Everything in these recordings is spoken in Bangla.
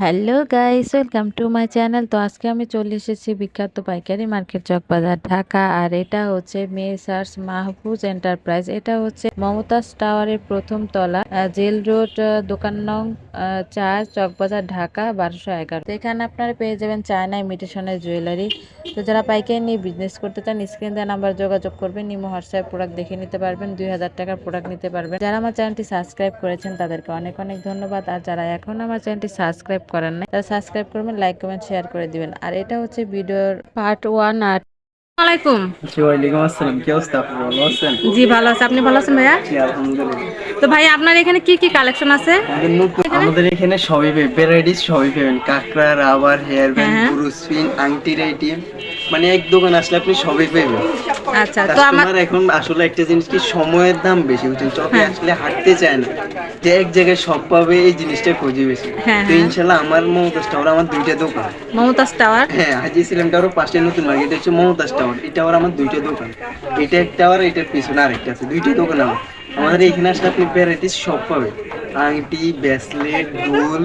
Hello guys, welcome to my channel. তো আজকে আমি চলে এসেছি বিখ্যাত পাইকারি মার্কেট চকবাজার, ঢাকা। আর এটা হচ্ছে মেসার্স মাহফুজ এন্টারপ্রাইজ। এটা হচ্ছে মমতাজ টাওয়ারের প্রথম তলা জেল রোড দোকান নং চার, চকবাজার, ঢাকা, বারোশো এগারো। এখানে আপনারা পেয়ে যাবেন চায়না ইমিটেশনের জুয়েলারি। তো যারা পাইকারি নিয়ে বিজনেস করতে চান স্ক্রিন দেওয়া নাম্বার যোগাযোগ করবেন, নিমো হোয়াটসঅ্যাপ প্রোডাক্ট দেখে নিতে পারবেন, দুই হাজার টাকার প্রোডাক্ট নিতে পারবেন। যারা আমার চ্যানেলটি সাবস্ক্রাইব করেছেন, তাদেরকে অনেক অনেক ধন্যবাদ। আর যারা এখন আমার চ্যানেলটি সাবস্ক্রাইব করেন নাই তারা সাবস্ক্রাইব করবেন লাইক কমেন্ট শেয়ার করে দিবেন। আর এটা হচ্ছে ভিডিওর পার্ট ওয়ান আর আলাইকুম জি ওয়ালাইকুম আসসালাম। কি অবস্থা? আপনি ভালো আছেন? জি ভালো আছে। আপনি ভালো আছেন ভাইয়া? জি আলহামদুলিল্লাহ। তো ভাই আপনার এখানে কি কি কালেকশন আছে? আমাদের এখানে? সবই পেয়ে ভ্যারাইটিস সবই পাবেন। কাঁকড়া রাবার হেয়ার ব্যান্ড আংটির আইটেম মানে এক দোকান আসলে আপনি সবই পাবেন আচ্ছা তো আমার এখন আসলে একটা জিনিস কি সময়ের দাম বেশি বুঝছেন? চকে হ্যাঁ। আসলে হাঁটতে চায় না। যে এক জায়গায় সব পাবে এই জিনিসটা খুঁজে বেশি। হ্যাঁ, তো হ্যাঁ। ইনশাল্লাহ আমার মমতাজ টাওয়ার আমার দুইটা দোকান। মমতাজ টাওয়ার হ্যাঁ হাজি সিলাম টাওয়ার পাশে নতুন মার্কেট হচ্ছে মমতাজ টাওয়ার এই টাওয়ার আমার দুইটা দোকান। এটা এক টাওয়ার এটার পিছনে আরেকটা আছে। দুইটা দোকান আমার। আমাদের এখানে আসলে আপনি ভ্যারাইটিস সব পাবেন। আংটি ব্রেসলেট দুল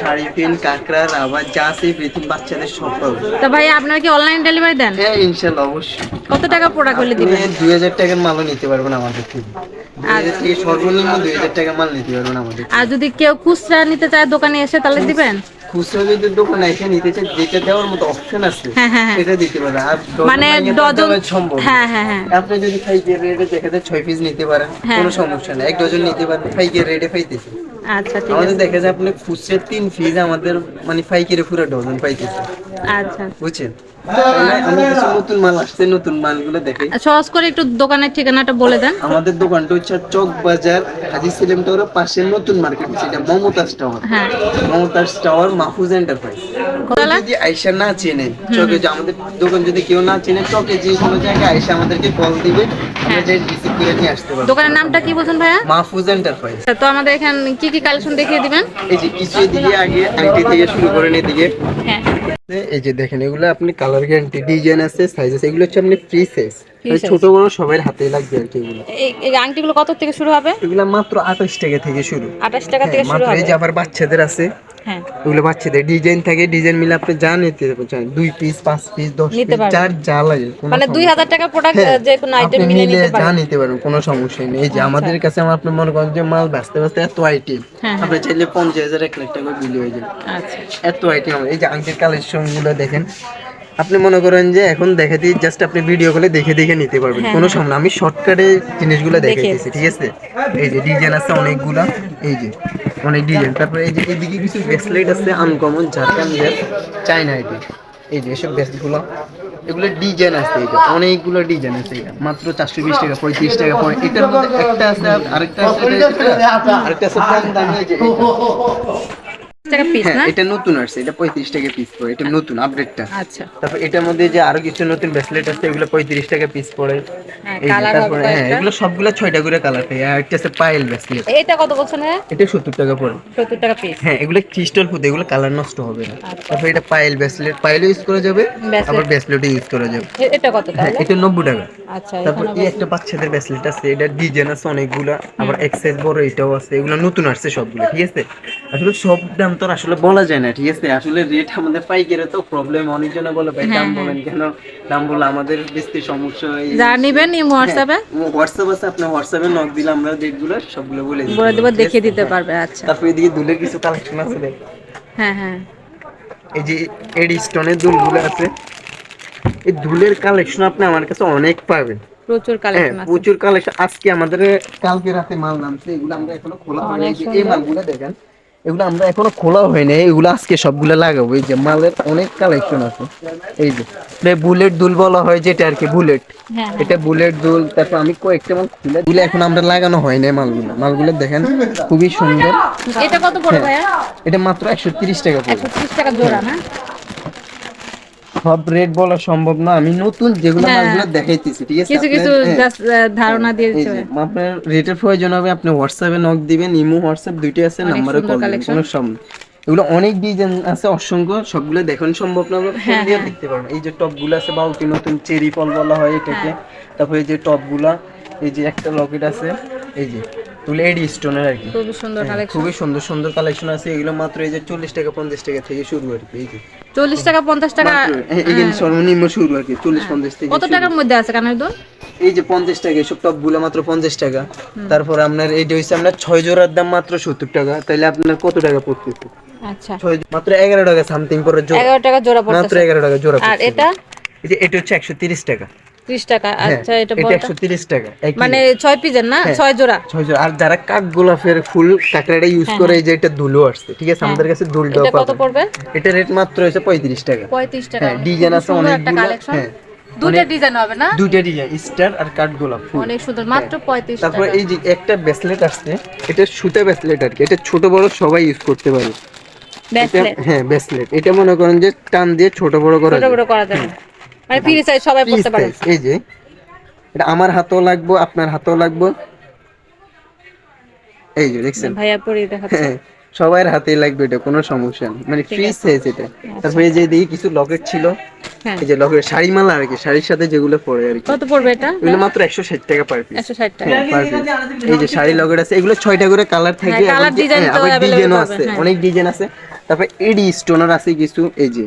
শাড়ি পিন কাঁকড়া রাবার যা সেই প্রথম বাচ্চাদের সব পাবেন তো ভাই আপনারা কি অনলাইন ডেলিভারি দেন? হ্যাঁ ইনশাআল্লাহ অবশ্যই। কত টাকা প্রোডাক্ট হলে দিবেন? দুই হাজার টাকার মালও নিতে পারবেন আমাদের থেকে। আর সর্বনিম্ন দুই হাজার টাকার মাল নিতে পারবেন আমাদের আর যদি কেউ খুচরা নিতে চায় দোকানে এসে তাহলে দিবেন? খুচরা যদি দোকানে এসে নিতে চাই যেটা দেওয়ার মতো অপশন আছে হ্যাঁ, হ্যাঁ, হ্যাঁ। সেটা দিতে পারে। আর মানে ডজন সম্ভব হ্যাঁ হ্যাঁ হ্যাঁ। আপনি যদি ফাইকের রেটে দেখাতে ছয় পিস নিতে পারেন। কোনো সমস্যা নেই। এক ডজন নিতে পারেন ফাইকে রেটে পাইতেছে। আচ্ছা ঠিক আমাদের আছে। দেখা যায় আপনি খুচরা তিন পিস আমাদের মানে ফাইকের পুরো ডজন পাইতেছে। আচ্ছা। বুঝছেন? নতুন মাল আসছে নতুন মালগুলো দেখাই। সহজ করে একটু দোকানের ঠিকানাটা বলে দেন। আমাদের দোকানটা হচ্ছে চক বাজার হাজি সিলেম টাওয়ার পাশে নতুন মার্কেট সেটা মমতাজ টাওয়ার। হ্যাঁ। Momtaz tower Mahfuz enterprise. কোথায় যদি আয়সা না চেনে চকে আমাদের দোকান যদি কেউ না চেনে চকে যে কোনো জায়গায় আয়সা আমাদেরকে কল দিবে আমরা যাই রিসিভ করে নিয়ে আসতে পারব। দোকানের নামটা কি বলছেন ভাইয়া? মাহফুজ এন্টারপ্রাইজ। তো আমাদের এখানে কি কি কালেকশন দেখিয়ে দিবেন? এই যে কিছু এদিকে আগে থেকে শুরু হ্যাঁ। এই যে দেখেন এগুলো আপনি কালার গ্যারান্টি ডিজাইন আছে সাইজ আছে এগুলো হচ্ছে আপনি ফ্রি সাইজ ছোট বড় সবার হাতে লাগবে আর কি এগুলো। এই আংটিগুলো কত থেকে শুরু হবে? এগুলো মাত্র আঠাশ টাকা থেকে শুরু। আঠাশ টাকা থেকে হ্যাঁ, শুরু হবে এই যে আবার বাচ্চাদের আছে হ্যাঁ। ওগুলো বাচ্চাদের ডিজাইন থাকে ডিজাইন মিলে আপনি যা নিতে চান দুই পিস পাঁচ পিস দশ পিস। যার যা লাগে মানে দুই হাজার টাকা প্রোডাক্ট হ্যাঁ, যে কোনো আইটেম মিলে নিতে নিতে যা নিতে পারেন কোনো সমস্যা নেই। এই যে আমাদের কাছে আমার আপনি মনে করেন যে মাল ব্যস্তে ব্যস্তে এত আইটেম হ্যাঁ, হ্যাঁ। আপনি চাইলে পঞ্চাশ হাজার এক লাখ টাকা বিলি হয়ে যাবে। আচ্ছা। এত আইটেম এই যে আংটির কালেকশনগুলো দেখেন আপনি মনে করেন যে এখন দেখে দিই জাস্ট আপনি ভিডিও কলে দেখে দেখে নিতে পারবেন হ্যাঁ, কোনো সমস্যা না। আমি শর্টকাটে জিনিসগুলো দেখে দিয়েছি ঠিক আছে এই যে ডিজাইন আছে অনেকগুলা এই যে অনেক ডিজাইন তারপরে এই যে এদিকে কিছু ব্রেসলেট আছে আনকমন ঝাড়খণ্ডের চাইনা আইটেম এই যে এসব ব্রেসলেটগুলো এগুলো ডিজাইন আছে এই যে অনেকগুলো ডিজাইন আছে এটা মাত্র চারশো বিশ টাকা পঁয়ত্রিশ টাকা এটার মধ্যে একটা আছে আরেকটা আছে আরেকটা আছে কম দামি এটা। টাকা পিস হ্যাঁ না? এটা নতুন আসছে এটা পঁয়ত্রিশ টাকা পিস পড়ে এটা নতুন আপডেটটা আচ্ছা। তারপর এটার মধ্যে যে আরও কিছু নতুন ব্রেসলেট আছে এগুলো পঁয়ত্রিশ টাকা পিস পড়ে। হ্যাঁ, তারপরে হ্যাঁ। এগুলো সবগুলো করে কালার পাই আর একটা আছে পায়েল ব্রেসলেট এটা কত বলছেন এটা সত্তর টাকা পড়ে। সত্তর টাকা পিস হ্যাঁ এগুলো ক্রিস্টাল এগুলো কালার নষ্ট হবে না। আচ্ছা। তারপর এটা পায়েল ব্রেসলেট পায়েলও ইউজ করা যাবে আবার ব্রেসলেটও ইউজ করা যাবে। এটা কত হ্যাঁ তাহলে? এটা নব্বই টাকা। আচ্ছা তারপর এই একটা বাচ্চাদের ব্রেসলেট আছে এটা ডিজাইন আছে অনেকগুলা আবার এক্সাইজ বড় এটাও আছে এগুলো নতুন আসছে সবগুলো ঠিক আছে? আসলে সব দাম তো আসলে বলা যায় না ঠিক আছে? আসলে রেট আমাদের পাইকারে তো প্রবলেম অনেকজনে বলে ভাই হ্যাঁ, দাম বলেন কেন? দাম বলে আমাদের বেশি সমস্যা এই যা নিবেন এই হোয়াটসঅ্যাপে হোয়াটসঅ্যাপ আছে আপনার হোয়াটসঅ্যাপে নক দিলে আমরা ডেটগুলো সবগুলো বলে দিই। বলে দেবো দেখিয়ে দিতে পারবে আচ্ছা। তারপর এদিকে দুলের কিছু কালেকশন আছে দেখ। হ্যাঁ হ্যাঁ। এই যে এডি স্টোনের দুলগুলো আছে এই দুলের কালেকশন আপনি আমার কাছে অনেক পাবেন। প্রচুর হ্যাঁ কালেকশন আছে। প্রচুর কালেকশন আজকে আমাদের কালকে রাতে মাল নামছে এগুলো আমরা এখনও খোলা হয়নি। অনেক এই। মালগুলো দেখেন এগুলো আমরা এখনও খোলা হয়নি এগুলো আজকে সবগুলো লাগাবো। এই যে মালের অনেক কালেকশন আছে। এই যে বুলেট দুল বলা হয় যেটা আর কি বুলেট। হ্যাঁ এটা বুলেট দুল তারপর আমি কয়েকটা মাল খুলে দিলে এখন আমরা লাগানো হয় না মালগুলো। মালগুলো দেখেন খুবই সুন্দর। এটা কত পড়বে ভাইয়া? এটা মাত্র একশো তিরিশ টাকা পড়বে। টাকা জোড়া না? সব রেট বলা সম্ভব না। আমি নতুন যেগুলো হ্যাঁ। মালগুলো দেখাইতেছি ঠিক আছে? কিছু কিছু হ্যাঁ। ধারণা দিয়ে যে আপনার রেটের প্রয়োজন হবে আপনি হোয়াটসঅ্যাপে নক দিবেন ইমো হোয়াটসঅ্যাপ দুইটাই আছে নাম্বারে কল কোনো সমস্যা এগুলো অনেক ডিজাইন আছে অসংখ্য সবগুলো দেখানো সম্ভব না ফোন হ্যাঁ, দিয়ে হ্যাঁ। দেখতে পারবেন। এই যে টপগুলো আছে বাউটি নতুন চেরি ফল বলা হয় এটাকে। তারপরে এই যে টপগুলা এই যে একটা লকেট আছে এই যে এগুলো এডি স্টোনের আর কি। খুবই সুন্দর কালেকশন খুবই সুন্দর সুন্দর কালেকশন আছে এগুলো মাত্র এই যে চল্লিশ টাকা পঞ্চাশ টাকা থেকে শুরু আর কি এই যে। চল্লিশ টাকা পঞ্চাশ টাকা মাত্র, হ্যাঁ, এখানে সর্বনিম্ন শুরু আর কি চল্লিশ পঞ্চাশ থেকে কত টাকার মধ্যে আছে কানের দুল? এই যে পঞ্চাশ টাকা এসব টপগুলো মাত্র পঞ্চাশ টাকা। তারপর আপনার এইটা হচ্ছে আপনার ছয় জোড়ার দাম মাত্র সত্তর টাকা। তাহলে আপনার কত টাকা পড়তেছে? আচ্ছা। মাত্র এগারো টাকা সামথিং জোড়া এগারো টাকা জোড়া মাত্র এগারো টাকা জোড়া আর এটা? এই যে এটা হচ্ছে একশো তিরিশ টাকা। টাকা হ্যাঁ, আচ্ছা এটা এটা বড়টা একশো তিরিশ টাকা মানে ছয় পিসের না? হ্যাঁ। ছয় জোড়া? ছয় জোড়া। আর যারা কাক গোলাপের ফুল কাঁকড়াটা ইউজ করে এই যে এটা দুলো আসছে ঠিক আছে? আমাদের কাছে হ্যাঁ। এটা কত পড়বে? এটা রেট মাত্র হচ্ছে পঁয়ত্রিশ টাকা। পঁয়ত্রিশ টাকা। হ্যাঁ ডিজাইন আছে একটা কালেকশন হ্যাঁ দুইটা ডিজাইন হবে না? দুইটা ডিজাইন স্টার আর কাঠ গোলাপ ফুল। অনেক সুন্দর মাত্র পঁয়ত্রিশ তারপর এই যে একটা ব্রেসলেট আসছে এটা সুতা ব্রেসলেট আর কি। এটা ছোট বড় সবাই ইউজ করতে পারে। হ্যাঁ ব্রেসলেট এটা মনে করেন যে টান দিয়ে ছোট বড় করা ছোট। বড় করা যাবে। মানে ফ্রি সাইজ সবাই পড়তে পারে। এই যে। এটা আমার হাতেও লাগবে আপনার হাতেও লাগবে। এই যে দেখছেন? ভাইয়া পরে দেখাচ্ছে। হ্যাঁ সবার হাতেই লাগবে এটা কোনো সমস্যা নেই। মানে ফ্রি সাইজ এটা। তারপরে এই যে দেখি কিছু লকেট ছিল হ্যাঁ। এই যে লকেট শাড়ি মালা আর কি শাড়ির সাথে যেগুলো পরে আর কি। কত পড়বে এটা? এগুলো মাত্র একশো ষাট টাকা পার পিস একশো ষাট টাকা। এই যে শাড়ি লকেট আছে এগুলো ছয়টা করে কালার থাকে হ্যাঁ, design হ্যাঁ, তো আবার ডিজাইনও আছে হ্যাঁ। অনেক ডিজাইন আছে। তারপর এডি স্টোনার আছে কিছু এই যে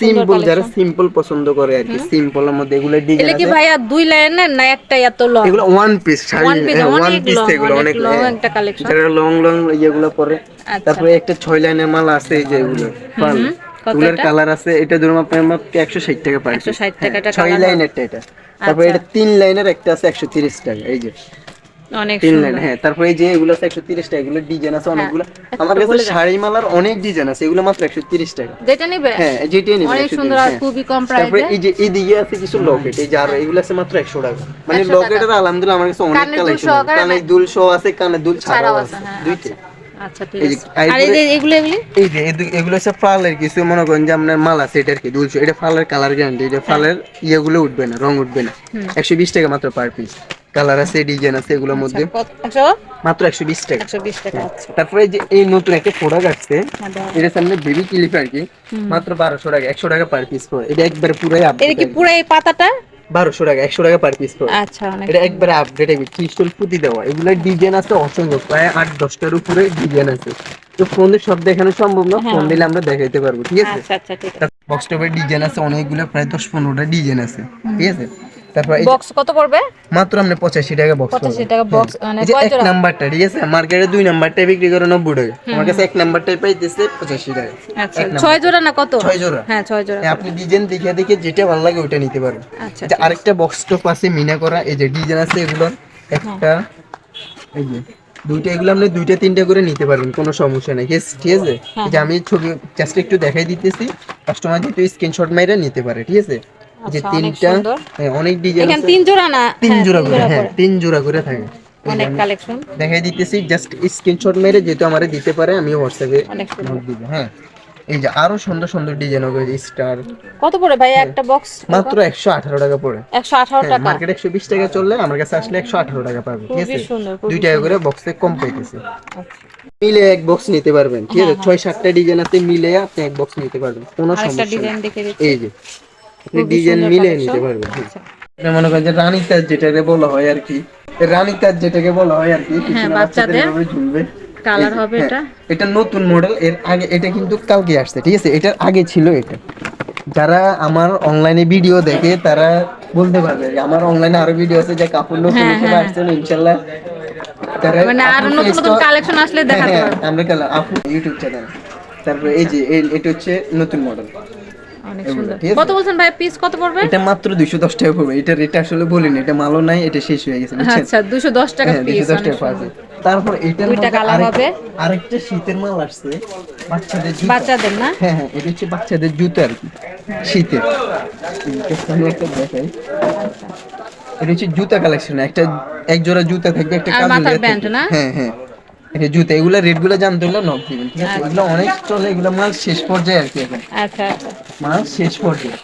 সিম্পল যারা সিম্পল পছন্দ করে আর কি সিম্পলের মধ্যে এগুলো ডিজাইন এগুলো কি আছে। ভাইয়া দুই লাইনের না একটা এত লং এগুলো one piece sari one piece long, এগুলো অনেক long হ্যাঁ। একটা collection। যারা লং লং ইয়েগুলো পরে। আচ্ছা। তারপরে একটা ছয় লাইনের মাল আছে এই যে এগুলো পাল এটা? কালার আছে এটা ধরুন আপনার মাত্র একশো ষাট টাকা পার 160 টাকা এটা ছয় লাইনের এটা। তারপরে আচ্ছা। এটা তিন লাইনের একটা আছে একশো তিরিশ টাকা এই যে। অনেক তিন হ্যাঁ তারপরে এই যে এগুলো আছে একশো তিরিশ টাকা এগুলো ডিজাইন আছে অনেকগুলো। আমার কাছে শাড়ি মালার অনেক ডিজাইন আছে এগুলো মাত্র একশো তিরিশ টাকা। যেটা নিবে? হ্যাঁ যেটাই নিবেন অনেক সুন্দর আর। খুবই কম তারপরে এই যে এইদিকে আছে কিছু লকেট এই যে আর এগুলো আছে মাত্র একশো টাকা। মানে লকেটের আলহামদুলিল্লাহ আমার কাছে অনেক কালেকশন সহকারে দুল সহ আছে কানের দুল ছাড়াও ছাড়াও আছে আছে হ্যাঁ দুইটা। আচ্ছা। ঠিক আছে। আর এই যে এগুলো এগুলি? এই যে এগুলো হচ্ছে ফালের কিছু মনে করেন যে আপনার মালা সেট আর কি দুলশো এটা ফালের কালার গ্যারান্টি এটা ফালের ইয়েগুলো উঠবে না রং উঠবে না। একশো বিশ টাকা মাত্র পার পিস কালার আছে ডিজাইন আছে এগুলোর মধ্যে। মাত্র একশো বিশ টাকা। একশো বিশ টাকা আচ্ছা। তারপরে যে এই নতুন একটা প্রোডাক্ট আসছে হ্যাঁ, এটা সামনে বেবি ক্লিপ আর কি মাত্র বারোশো টাকা একশো টাকা পার পিস পড়ে এটা একবারে পুরাই এটা কি পুরো এই পাতাটা? বারোশো টাকা একশো টাকা পার পিস পড়ে আচ্ছা এটা একবারে আপডেট হবে ক্রিস্টাল পুঁতি দেওয়া। এগুলো ডিজাইন আছে অসংখ্য প্রায় আট দশটার উপরে ডিজাইন আছে। তো ফোনে সব দেখানো সম্ভব না ফোন দিলে আমরা দেখাইতে পারব ঠিক আছে? আচ্ছা আচ্ছা ঠিক আছে। বক্স টপের ডিজাইন আছে অনেকগুলো প্রায় দশ পনেরোটা ডিজাইন আছে ঠিক আছে? তারপর বক্স কত পড়বে? মাত্র আপনি পঁচাশি টাকা বক্স পঁচাশি টাকা বক্স মানে এক নাম্বারটা ঠিক আছে? মার্কেটে দুই নাম্বারটাই বিক্রি করে নব্বই টাকা। আমার কাছে এক নাম্বারটাই পাইতেছে টাকা। আচ্ছা জোড়া না কত? ছয় জোড়া। হ্যাঁ ছয় জোড়া হ্যাঁ, আপনি ডিজাইন দেখে দেখে যেটা ভালো লাগে ওটা নিতে আচ্ছা আরেকটা বক্স টপ আছে মিনা করা। এই যে ডিজাইন আছে এগুলো। একটা এই যে দুইটা এগুলো আপনি দুইটা তিনটা করে নিতে পারবেন কোনো সমস্যা নেই। ঠিক আছে? এই যে আমি ছবি জাস্ট একটু দেখাই দিতেছি। কাস্টমার যেহেতু স্ক্রিনশট মাইরা নিতে পারে ঠিক আছে? যে আচ্ছা, তিনটা হ্যাঁ, অনেক ডিজাইন এখানে তিন জোড়া না? তিন হ্যাঁ, জোড়া করে হ্যাঁ তিন জোড়া করে থাকে অনেক কালেকশন দেখাই দিতেছি জাস্ট স্ক্রিনশট মেরে যেহেতু আমারে দিতে পারে আমি হোয়াটসঅ্যাপে নোট দিব হ্যাঁ। এই যে আরও সুন্দর সুন্দর ডিজাইন হবে স্টার কত পড়ে ভাই? একটা বক্স মাত্র একশো আঠারো টাকা পড়ে। একশো আঠারো টাকা? মার্কেট একশো বিশ টাকা চললে আমার কাছে আসলে একশো আঠারো টাকা পাবে ঠিক আছে? দুই টাকা করে বক্সে কম পাইতেছে। আচ্ছা। মিলে এক বক্স নিতে পারবেন ঠিক আছে? ছয় সাতটা ডিজাইন আছে মিলে আপনি এক বক্স নিতে পারবেন কোনো সমস্যা ডিজাইন দেখে দিচ্ছি। এই যে ডিজাইন মিলে নিতে পারবেন। হ্যাঁ। আচ্ছা। মনে করেন যে রানী তাজ যেটাকে বলা হয় আর কি রানী তাজ যেটাকে বলা হয় আর কি হ্যাঁ, বাচ্চাদের ঝুলবে। কালার হবে হ্যাঁ, এটা। এটা নতুন মডেল এর আগে এটা কিন্তু কালকে আসছে ঠিক আছে? এটার আগে ছিল এটা। যারা আমার অনলাইনে ভিডিও দেখে তারা বলতে পারবে যে আমার অনলাইনে আরও ভিডিও আছে যে কাপড় নতুন হ্যাঁ, নতুন হ্যাঁ। আসছেন ইনশাল্লাহ তারা মানে আরও নতুন নতুন কালেকশন আসলে হ্যাঁ, দেখাতে হ্যাঁ, আমরা আপু ইউটিউব চ্যানেল তারপরে এই যে এটা হচ্ছে নতুন মডেল অনেক সুন্দর। কত বলছেন ভাই? পিস কত পড়বে? এটা মাত্র দুইশো দশ টাকা পড়বে। এটা রেট আসলে বলিনি এটা মালও নাই এটা শেষ হয়ে গেছে আচ্ছা দুশো দশ টাকা হ্যাঁ, পিস 210 টাকা পাবে। তারপর এটার দুইটা হবে। আরেকটা শীতের মাল আসছে বাচ্চাদের জুতা। বাচ্চাদের না? হ্যাঁ হ্যাঁ এটা হচ্ছে বাচ্চাদের জুতো আর কি শীতের। এটা একটা দেখাই। এটা হচ্ছে জুতা কালেকশন একটা এক জোড়া জুতা থাকবে একটা না? হ্যাঁ হ্যাঁ। জুতা এগুলা রেটগুলো জানতে হলে নক দিবেন ঠিক আছে? এগুলো অনেক চলে এগুলো মাল শেষ পর্যায়ে আর কি এখন। আচ্ছা আচ্ছা। মাল শেষ পর্যায়ে।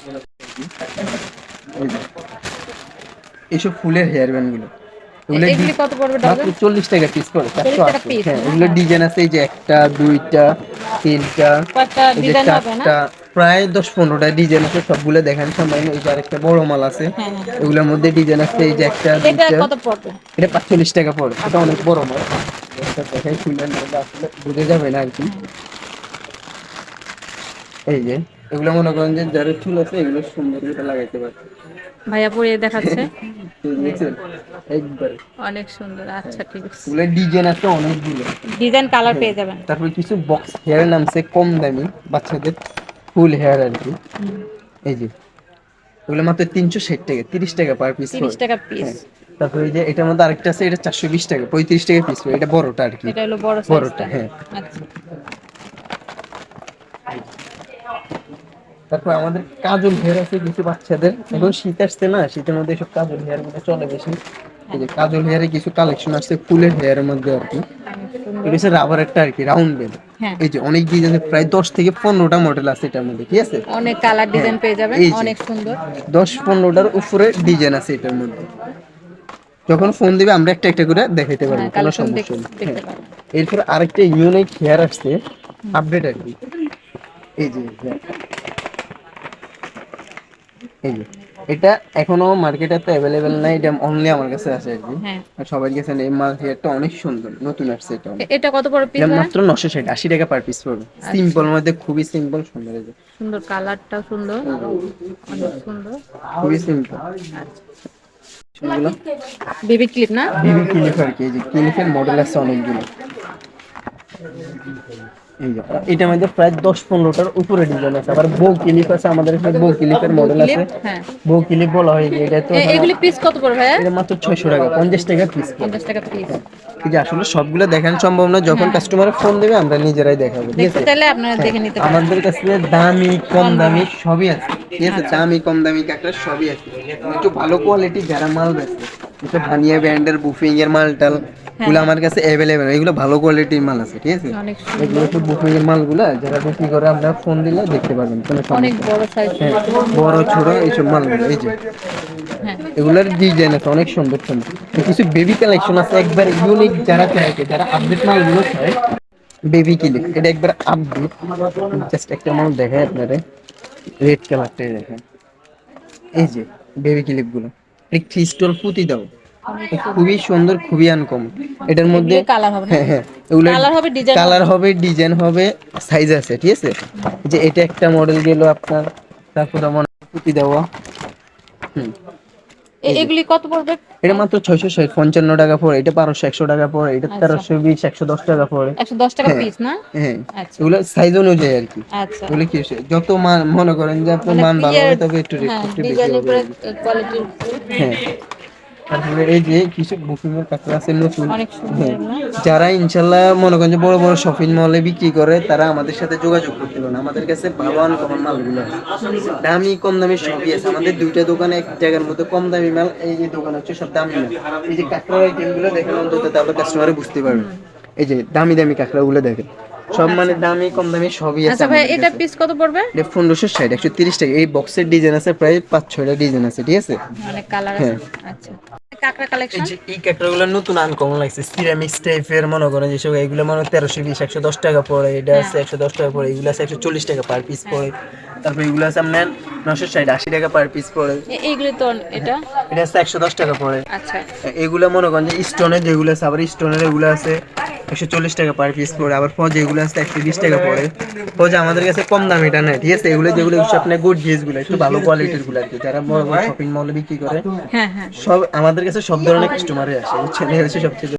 এইসব ফুলের হেয়ার ব্যান্ডগুলো। চল্লিশ টাকা পিস করে piece, হ্যাঁ? এগুলো ডিজাইন আছে এই যে একটা দুইটা তিনটা ডিজাইন চারটা প্রায় দশ পনেরোটা ডিজাইন আছে সবগুলো দেখান না। এই যে আরেকটা বড় মাল আছে। হ্যাঁ, হ্যাঁ। এগুলোর মধ্যে ডিজাইন আছে এই যে একটা এটা পাঁচচল্লিশ টাকা পড়ে এটা অনেক বড় মাল। এটা দেখাই খুলে নিলে আসলে বুঝে যাবে না আর কি। এই যে এগুলো মনে করেন যে যারা চুল আছে এগুলো সুন্দর করে লাগাইতে পারে ভাইয়া পরিয়ে দেখাচ্ছে। একবার। অনেক সুন্দর আচ্ছা ঠিক আছে। এগুলো ডিজাইন আছে অনেকগুলো। ডিজাইন কালার পেয়ে যাবেন। তারপর কিছু বক্স হেয়ার নামছে কম দামি বাচ্চাদের ফুল হেয়ার আর কি। এই যে ওগুলো মাত্র তিনশো ষাট টাকা তিরিশ টাকা পার পিস তিরিশ টাকা পিস তারপর এই যে এটার মধ্যে আরেকটা আছে এটা চারশো বিশ টাকা পঁয়ত্রিশ টাকা পিস এটা বড়টা আর কি। এটা হলো বড় বড়টা হ্যাঁ। আচ্ছা। তারপর আমাদের কাজল হেয়ার আছে কিছু বাচ্চাদের। এখন শীত আসছে না শীতের মধ্যে সব কাজল হেয়ারগুলো চলে বেশি। এই যে কাজল হেয়ারে কিছু কালেকশন আছে ফুলের হেয়ারের মধ্যে আর কি। এটা হচ্ছে রাবার একটা আর কি রাউন্ড বেল হ্যাঁ। এই যে অনেক ডিজাইন প্রায় দশ থেকে পনেরোটা মডেল আছে এটার মধ্যে ঠিক আছে? অনেক কালার ডিজাইন পেয়ে যাবেন অনেক সুন্দর। দশ পনেরোটার উপরে ডিজাইন আছে এটার মধ্যে। যখন ফোন দিবে আমরা একটা একটা করে দেখাইতে পারব হ্যাঁ কোনো সমস্যা নেই। হ্যাঁ। এরপর আরেকটা ইউনিক হেয়ার আসছে আপডেট আর কি। এই যে এই যে এটা এখনও মার্কেটে তো অ্যাভেলেবেল নাই এটা অনলি আমার কাছে আছে আর কি। হ্যাঁ। আর সবার কাছে নেই মাল হেয়ারটা অনেক সুন্দর নতুন আসছে এটা এটা কত বড় পিস মাত্র নশো ষাট আশি টাকা পার পিস পড়বে। সিম্পল মধ্যে খুবই সিম্পল সুন্দর এই যে। সুন্দর কালারটা সুন্দর। অনেক সুন্দর। খুবই সিম্পল সেগুলো বেবি ক্লিপ না? বিবি ক্লিপ আর কি এই যে ক্লিপের মডেল আছে অনেকগুলো। এই যে এটার মধ্যে প্রায় দশ পনেরোটার উপরে ডিজাইন আছে। আবার বউ ক্লিপ আছে আমাদের এখানে বউ ক্লিপের মডেল আছে। হ্যাঁ। বউ ক্লিপ বলা হয় এটা তো এগুলি পিস কত পড়বে ভাইয়া? এটা মাত্র ছয়শো টাকা পঞ্চাশ টাকা পিস পঞ্চাশ টাকা পিস এই যে আসলে সবগুলো দেখানো সম্ভব না যখন কাস্টমার ফোন দেবে আমরা নিজেরাই দেখাবো ঠিক আছে? চাইলে আপনারা দেখে নিতে আমাদের কাছে দামি কম দামি। সবই আছে। ঠিক আছে দামি কম দামি কাঁকড়া সবই আছে। একটু ভালো কোয়ালিটি যারা মাল বেচে যেটা ভানিয়া ব্র্যান্ডের বুফিং এর মাল টালগুলো আমার কাছে অ্যাভেলেবেল এগুলো ভালো কোয়ালিটির মাল আছে ঠিক আছে? এগুলো হচ্ছে বুফিং এর মালগুলো যারা বিক্রি করে আপনারা ফোন দিলে দেখতে পারবেন কোনো অনেক বড় সাইজ হ্যাঁ বড় ছোট এইসব মালগুলো এই যে। হ্যাঁ। এগুলোর ডিজাইন আছে অনেক সুন্দর সুন্দর। কিছু বেবি কালেকশন আছে একবার ইউনিক যারা চায় যারা আপডেট মালগুলো চায় বেবি ক্লিপ এটা একবার আপডেট জাস্ট একটা মাল দেখায় আপনারে। রেড কালারটাই দেখেন। এই যে বেবি ক্লিপগুলো। এই স্টল পুঁতি দাও। খুবই সুন্দর খুবই আনকম এটার মধ্যে কালার হবে হ্যাঁ হ্যাঁ এগুলো কালার হবে ডিজাইন কালার হবে ডিজাইন হবে সাইজ আছে ঠিক আছে? যে এটা একটা মডেল গেল আপনার। তারপর আমার পুঁতি দেওয়া। হুম। এগুলি কত পড়বে? এটা মাত্র ছয়শো ষাট পঞ্চান্ন টাকা পড়ে। এটা বারোশো একশো টাকা পড়ে। এটা তেরোশো বিশ একশো দশ টাকা পড়ে। একশো দশ টাকা পিস না? হ্যাঁ। আচ্ছা। এগুলো সাইজ অনুযায়ী আর কি। আচ্ছা। এগুলো কি যত মান মনে করেন যে আপনার মান ভালো হবে তবে একটু রেট হ্যাঁ একটু বেশি হবে। কোয়ালিটির হ্যাঁ। তারপরে এই যে কিছু বুকিং কাপড় আছে নতুন অনেক সুন্দর হ্যাঁ যারা ইনশাল্লাহ মনে করেন যে বড় বড় শপিং মলে বিক্রি করে তারা আমাদের সাথে যোগাযোগ করতে পারেন আমাদের কাছে ভালো আনকমন মালগুলো দামি কম দামি সবই আছে। আমাদের দুইটা দোকানে এক জায়গার মধ্যে কম দামি মাল এই যে দোকান হচ্ছে সব দামি মাল। এই যে কাঁকড়ার আইটেমগুলো দেখেন অন্তত তাহলে কাস্টমারে বুঝতে পারবে। এই যে দামি দামি কাঁকড়া গুলো দেখেন। সব মানে দামি কম দামি সবই আছে আচ্ছা ভাই এটা পিস কত পড়বে? এটা পনেরোশো ষাট একশো তিরিশ টাকা। এই বক্সের ডিজাইন আছে প্রায় পাঁচ ছয়টা ডিজাইন আছে ঠিক আছে? অনেক কালার আছে। আচ্ছা। কাকড়া এই কালেকশন এই কাঁকড়াগুলো নতুন আনকমন লাগছে টাইপের মনে করেন যেসব এগুলো মনে হয় তেরোশো বিশ একশো দশ টাকা পড়ে এটা আছে একশো দশ টাকা পড়ে এগুলো আছে একশো চল্লিশ টাকা পার পিস পড়ে। তারপর এগুলো আছে আপনার নশো ষাট আশি টাকা পার পিস পড়ে। এইগুলি তো এটা? এটা আছে একশো দশ টাকা পড়ে। আচ্ছা। এগুলো মনে করেন যে স্টোনের যেগুলো আছে আবার স্টোনের এগুলো আছে। একশো চল্লিশ টাকা পার পিস পড়ে আবার ফজ এগুলো আছে একশো বিশ টাকা পড়ে। ফজ আমাদের কাছে কম দামিটা নেই ঠিক আছে? এগুলো যেগুলো আপনার গুড জিনিসগুলো একটু ভালো কোয়ালিটিরগুলো আর কি। যারা বড় বড় শপিং মলে বিক্রি করে হ্যাঁ হ্যাঁ। সব আমাদের কাছে সব ধরনের কাস্টমারই আসে বুঝছেন? হচ্ছে সবচেয়ে